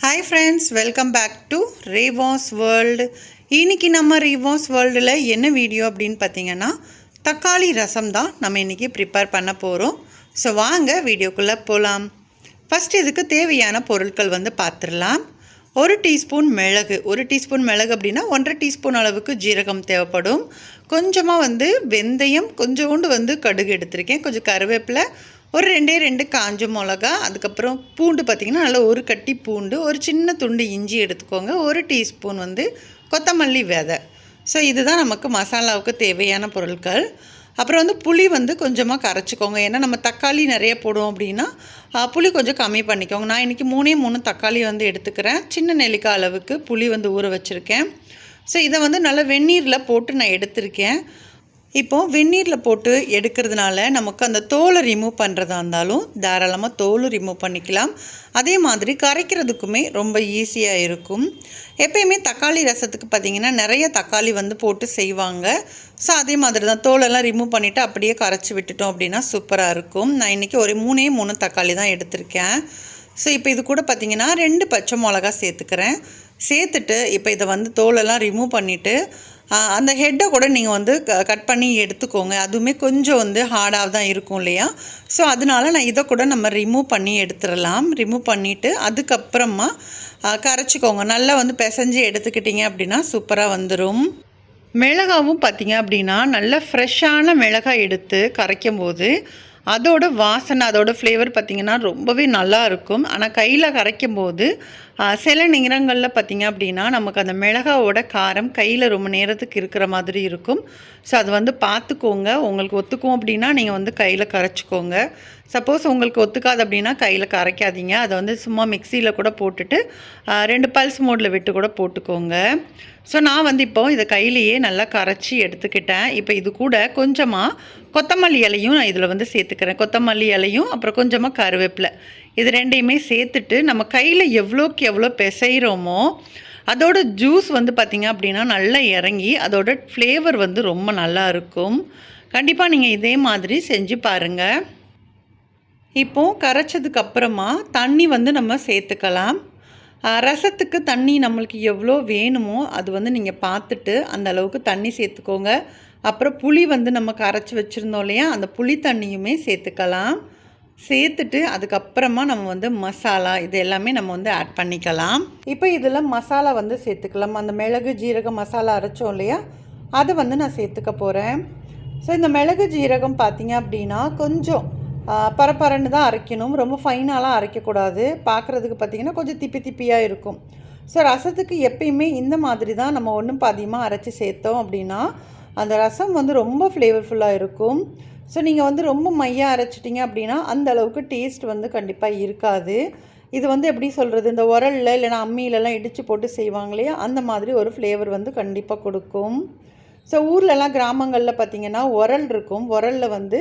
Hi friends welcome back to Reva's world இன்னைக்கு நம்ம ரேவாஸ் வேர்ல்டில் என்ன வீடியோ அப்படின்னு பார்த்தீங்கன்னா தக்காளி ரசம் தான் நம்ம இன்றைக்கி ப்ரிப்பேர் பண்ண போகிறோம் ஸோ வாங்க வீடியோக்குள்ளே போகலாம் ஃபஸ்ட் இதுக்கு தேவையான பொருட்கள் வந்து பார்த்துடலாம். ஒரு டீஸ்பூன் மிளகு. ஒரு டீஸ்பூன் மிளகு அப்படின்னா ஒன்றரை டீஸ்பூன் அளவுக்கு ஜீரகம் தேவைப்படும். கொஞ்சமாக வந்து வெந்தயம் கொஞ்சோண்டு வந்து கடுகு எடுத்திருக்கேன். கொஞ்சம் கருவேப்பிலை ஒரு ரெண்டே ரெண்டு காஞ்ச மிளகா அதுக்கப்புறம் பூண்டு பார்த்திங்கன்னா நல்லா ஒரு கட்டி பூண்டு ஒரு சின்ன துண்டு இஞ்சி எடுத்துக்கோங்க. ஒரு டீஸ்பூன் வந்து கொத்தமல்லி விதை. ஸோ இதுதான் நமக்கு மசாலாவுக்கு தேவையான பொருட்கள். அப்புறம் வந்து புளி வந்து கொஞ்சமாக கரைச்சிக்கோங்க. ஏன்னா நம்ம தக்காளி நிறைய போடுவோம் அப்படின்னா புளி கொஞ்சம் கம்மி பண்ணிக்கோங்க. நான் இன்றைக்கி மூணே மூணு தக்காளி வந்து எடுத்துக்கிறேன். சின்ன நெல்லிக்காய் அளவுக்கு புளி வந்து ஊற வச்சுருக்கேன். ஸோ இதை வந்து நல்லா வெந்நீரில் போட்டு நான் எடுத்திருக்கேன். இப்போது வெந்நீரில் போட்டு எடுக்கிறதுனால நமக்கு அந்த தோலை ரிமூவ் பண்ணுறதா இருந்தாலும் தாராளமாக தோலும் ரிமூவ் பண்ணிக்கலாம். அதே மாதிரி கரைக்கிறதுக்குமே ரொம்ப ஈஸியாக இருக்கும். எப்பயுமே தக்காளி ரசத்துக்கு பார்த்திங்கன்னா நிறைய தக்காளி வந்து போட்டு செய்வாங்க. ஸோ அதே மாதிரி தான் தோலெல்லாம் ரிமூவ் பண்ணிவிட்டு அப்படியே கரைச்சி விட்டுட்டோம் அப்படின்னா சூப்பராக இருக்கும். நான் இன்றைக்கி ஒரு மூணே மூணு தக்காளி தான் எடுத்திருக்கேன். ஸோ இப்போ இது கூட பார்த்தீங்கன்னா ரெண்டு பச்சை மிளகா சேர்த்துக்கிறேன். சேர்த்துட்டு இப்போ இதை வந்து தோலெல்லாம் ரிமூவ் பண்ணிவிட்டு அந்த ஹெட்டை கூட நீங்கள் வந்து க கட் பண்ணி எடுத்துக்கோங்க. அதுவுமே கொஞ்சம் வந்து ஹார்டாக தான் இருக்கும் இல்லையா? ஸோ அதனால நான் இதை கூட நம்ம ரிமூவ் பண்ணி எடுத்துடலாம். ரிமூவ் பண்ணிவிட்டு அதுக்கப்புறமா கரைச்சிக்கோங்க. நல்லா வந்து பிசைஞ்சு எடுத்துக்கிட்டிங்க அப்படின்னா சூப்பராக வந்துடும் மிளகாவும் பார்த்தீங்க அப்படின்னா நல்ல ஃப்ரெஷ்ஷான மிளகாய் எடுத்து கரைக்கும் போது அதோட வாசனை அதோட ஃப்ளேவர் பார்த்திங்கன்னா ரொம்பவே நல்லா இருக்கும். ஆனால் கையில் கரைக்கும் போது சில நேரங்களில் பார்த்தீங்க அப்படின்னா நமக்கு அந்த மிளகாவோட காரம் கையில் ரொம்ப நேரத்துக்கு இருக்கிற மாதிரி இருக்கும். ஸோ அது வந்து பார்த்துக்கோங்க உங்களுக்கு ஒத்துக்கும் அப்படின்னா நீங்கள் வந்து கையில் கரைச்சிக்கோங்க. சப்போஸ் உங்களுக்கு ஒத்துக்காது அப்படின்னா கையில் கரைக்காதீங்க. அதை வந்து சும்மா மிக்சியில் கூட போட்டுட்டு ரெண்டு பல்ஸ் மோடில் விட்டு கூட போட்டுக்கோங்க. ஸோ நான் வந்து இப்போ இதை கையிலேயே நல்லா கரைச்சி எடுத்துக்கிட்டேன். இப்போ இது கூட கொஞ்சமாக கொத்தமல்லி இலையும் நான் இதில் வந்து சேர்த்துக்கிறேன். கொத்தமல்லி இலையும் அப்புறம் கொஞ்சமாக கருவேப்பிலை. இது ரெண்டையுமே சேர்த்துட்டு நம்ம கையில் எவ்வளோக்கு எவ்வளோ பிசைகிறோமோ அதோட ஜூஸ் வந்து பார்த்திங்க அப்படின்னா நல்லா இறங்கி அதோட ஃப்ளேவர் வந்து ரொம்ப நல்லா இருக்கும். கண்டிப்பாக நீங்கள் இதே மாதிரி செஞ்சு பாருங்கள் இப்போது கரைச்சதுக்கு அப்புறமா தண்ணி வந்து நம்ம சேர்த்துக்கலாம். ரசத்துக்கு தண்ணி நம்மளுக்கு எவ்வளோ வேணுமோ அது வந்து நீங்கள் பார்த்துட்டு அந்த அளவுக்கு தண்ணி சேர்த்துக்கோங்க. அப்புறம் புளி வந்து நம்ம கரைச்சி வச்சுருந்தோம் இல்லையா அந்த புளி தண்ணியுமே சேர்த்துக்கலாம். சேர்த்துட்டு அதுக்கப்புறமா நம்ம வந்து மசாலா இது எல்லாமே நம்ம வந்து ஆட் பண்ணிக்கலாம். இப்போ இதில் மசாலா வந்து சேர்த்துக்கலாம். அந்த மிளகு ஜீரகம் மசாலா அரைச்சோம் இல்லையா? அதை வந்து நான் சேர்த்துக்க போகிறேன் ஸோ இந்த மிளகு ஜீரகம் பார்த்தீங்க அப்படின்னா கொஞ்சம் பரப்பரன்னு தான் அரைக்கணும். ரொம்ப ஃபைனாலாம் அரைக்கக்கூடாது. பார்க்குறதுக்கு பார்த்திங்கன்னா கொஞ்சம் திப்பி திப்பியாக இருக்கும். ஸோ ரசத்துக்கு எப்பயுமே இந்த மாதிரி தான் நம்ம ஒன்றும் பாதியமாக அரைச்சி சேர்த்தோம் அப்படின்னா அந்த ரசம் வந்து ரொம்ப ஃப்ளேவர்ஃபுல்லாக இருக்கும். ஸோ நீங்கள் வந்து ரொம்ப மையாக அரைச்சிட்டிங்க அப்படின்னா அந்த அளவுக்கு டேஸ்ட் வந்து கண்டிப்பாக இருக்காது. இது வந்து எப்படி சொல்கிறது இந்த உரலில் இல்லைன்னா அம்மியிலலாம் இடித்து போட்டு செய்வாங்க இல்லையா அந்த மாதிரி ஒரு ஃப்ளேவர் வந்து கண்டிப்பாக கொடுக்கும். ஸோ ஊர்லலாம் கிராமங்களில் பார்த்தீங்கன்னா உரல் இருக்கும். உரலில் வந்து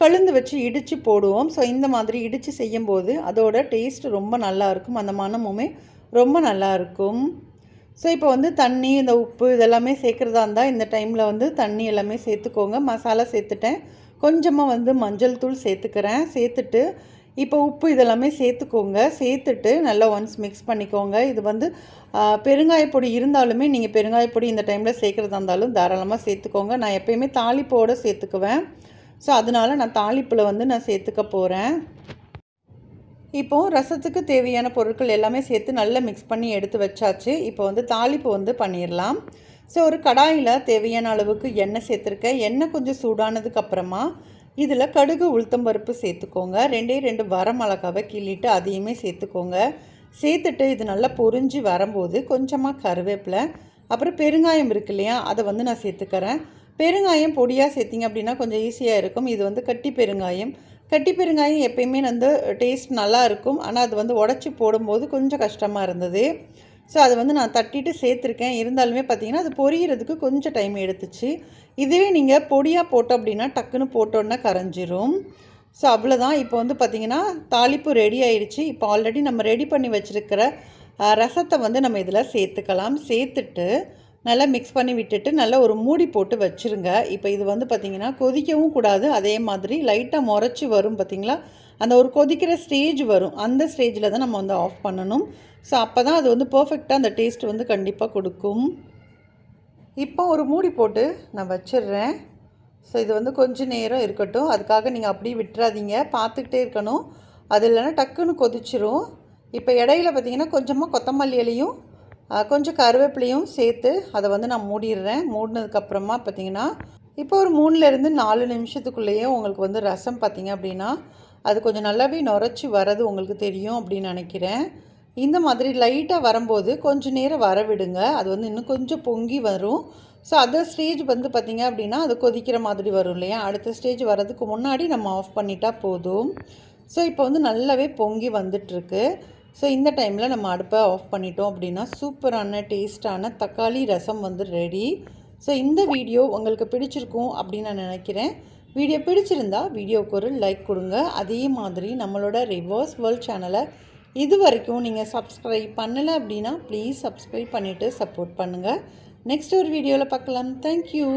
கழுந்து வச்சு இடித்து போடுவோம். ஸோ இந்த மாதிரி இடித்து செய்யும்போது அதோட டேஸ்ட் ரொம்ப நல்லா இருக்கும். அந்த மனமுமே ரொம்ப நல்லா இருக்கும். ஸோ இப்போ வந்து தண்ணி இந்த உப்பு இதெல்லாமே சேர்க்குறதா இருந்தால் இந்த டைமில் வந்து தண்ணி எல்லாமே சேர்த்துக்கோங்க. மசாலா சேர்த்துட்டேன். கொஞ்சமாக வந்து மஞ்சள் தூள் சேர்த்துக்கிறேன். சேர்த்துட்டு இப்போ உப்பு இதெல்லாமே சேர்த்துக்கோங்க. சேர்த்துட்டு நல்லா ஒன்ஸ் மிக்ஸ் பண்ணிக்கோங்க. இது வந்து பெருங்காயப்பொடி இருந்தாலுமே நீங்கள் பெருங்காயப்பொடி இந்த டைமில் சேர்க்குறதா இருந்தாலும் தாராளமாக சேர்த்துக்கோங்க. நான் எப்பயுமே தாளிப்போடு சேர்த்துக்குவேன். ஸோ அதனால நான் தாளிப்பில் வந்து நான் சேர்த்துக்க போகிறேன் இப்போது ரசத்துக்கு தேவையான பொருட்கள் எல்லாமே சேர்த்து நல்லா மிக்ஸ் பண்ணி எடுத்து வச்சாச்சு. இப்போ வந்து தாளிப்பு வந்து பண்ணிடலாம் ஸோ ஒரு கடாயில் தேவையான அளவுக்கு எண்ணெய் சேர்த்துருக்கேன். எண்ணெய் கொஞ்சம் சூடானதுக்கு அப்புறமா இதில் கடுகு உளுத்தம் பருப்பு சேர்த்துக்கோங்க. ரெண்டே ரெண்டு வரமிளகாவை கிள்ளிட்டு அதையுமே சேர்த்துக்கோங்க. சேர்த்துட்டு இது நல்லா பொறிஞ்சு வரும்போது கொஞ்சமாக கருவேப்பிலை அப்புறம் பெருங்காயம் இருக்கு இல்லையா அதை வந்து நான் சேர்த்துக்கிறேன். பெருங்காயம் பொடியாக சேர்த்திங்க அப்படின்னா கொஞ்சம் ஈஸியாக இருக்கும். இது வந்து கட்டி பெருங்காயம். கட்டி பெருங்காயம் எப்பயுமே வந்து டேஸ்ட் நல்லா இருக்கும். ஆனால் அது வந்து உடச்சி போடும்போது கொஞ்சம் கஷ்டமாக இருந்தது. ஸோ அதை வந்து நான் தட்டிட்டு சேர்த்துருக்கேன். இருந்தாலுமே பார்த்தீங்கன்னா அது பொரியறதுக்கு கொஞ்சம் டைம் எடுத்துச்சு. இதுவே நீங்கள் பொடியாக போட்டோம் அப்படின்னா டக்குன்னு போட்டோன்னா கரைஞ்சிரும். ஸோ அவ்வளோதான் இப்போ வந்து பார்த்திங்கன்னா தாளிப்பு ரெடி ஆயிடுச்சு. இப்போ ஆல்ரெடி நம்ம ரெடி பண்ணி வச்சுருக்கிற ரசத்தை வந்து நம்ம இதில் சேர்த்துக்கலாம். சேர்த்துட்டு நல்லா மிக்ஸ் பண்ணி விட்டுட்டு நல்லா ஒரு மூடி போட்டு வச்சுருங்க. இப்போ இது வந்து பார்த்திங்கன்னா கொதிக்கவும் கூடாது. அதே மாதிரி லைட்டாக முறைச்சி வரும் பார்த்திங்களா? அந்த ஒரு கொதிக்கிற ஸ்டேஜ் வரும். அந்த ஸ்டேஜில் தான் நம்ம வந்து ஆஃப் பண்ணணும். ஸோ அப்போ தான் அது வந்து பர்ஃபெக்டாக அந்த டேஸ்ட் வந்து கண்டிப்பாக கொடுக்கும். இப்போ ஒரு மூடி போட்டு நான் வச்சிடுறேன். ஸோ இது வந்து கொஞ்சம் நேரம் இருக்கட்டும். அதுக்காக நீங்கள் அப்படியே விட்டுறாதீங்க. பார்த்துக்கிட்டே இருக்கணும். அது இல்லைன்னா டக்குன்னு கொதிச்சிரும். இப்போ இடையில பார்த்தீங்கன்னா கொஞ்சமாக கொத்தமல்லி இலையும் கொஞ்சம் கருவேப்பிலையும் சேர்த்து அதை வந்து நான் மூடிடுறேன். மூடினதுக்கப்புறமா பார்த்தீங்கன்னா இப்போ ஒரு மூணுலேருந்து நாலு நிமிஷத்துக்குள்ளேயே உங்களுக்கு வந்து ரசம் பார்த்தீங்க அப்படின்னா அது கொஞ்சம் நல்லாவே நுரைச்சி வரது உங்களுக்கு தெரியும் அப்படின்னு நினைக்கிறேன். இந்த மாதிரி லைட்டாக வரும்போது கொஞ்சம் நேரம் வரவிடுங்க. அது வந்து இன்னும் கொஞ்சம் பொங்கி வரும். ஸோ அதர் ஸ்டேஜ் வந்து பார்த்திங்க அப்படின்னா அது கொதிக்கிற மாதிரி வரும் இல்லையா? அடுத்த ஸ்டேஜ் வர்றதுக்கு முன்னாடி நம்ம ஆஃப் பண்ணிட்டா போதும். ஸோ இப்போ வந்து நல்லாவே பொங்கி வந்துட்டுருக்கு. ஸோ இந்த டைமில் நம்ம அடுப்பை ஆஃப் பண்ணிட்டோம் அப்படின்னா சூப்பரான டேஸ்டான தக்காளி ரசம் வந்து ரெடி ஸோ இந்த வீடியோ உங்களுக்கு பிடிச்சிருக்கும் அப்படின்னு நான் நினைக்கிறேன். வீடியோ பிடிச்சிருந்தா வீடியோவுக்கு ஒரு லைக் கொடுங்க. அதே மாதிரி நம்மளோட ரிவர்ஸ் வேர்ல்ட் சேனலை இது வரைக்கும் நீங்கள் சப்ஸ்கிரைப் பண்ணலை அப்படின்னா ப்ளீஸ் சப்ஸ்கிரைப் பண்ணிவிட்டு சப்போர்ட் பண்ணுங்கள் நெக்ஸ்ட் ஒரு வீடியோவில் பார்க்கலாம். தேங்க்யூ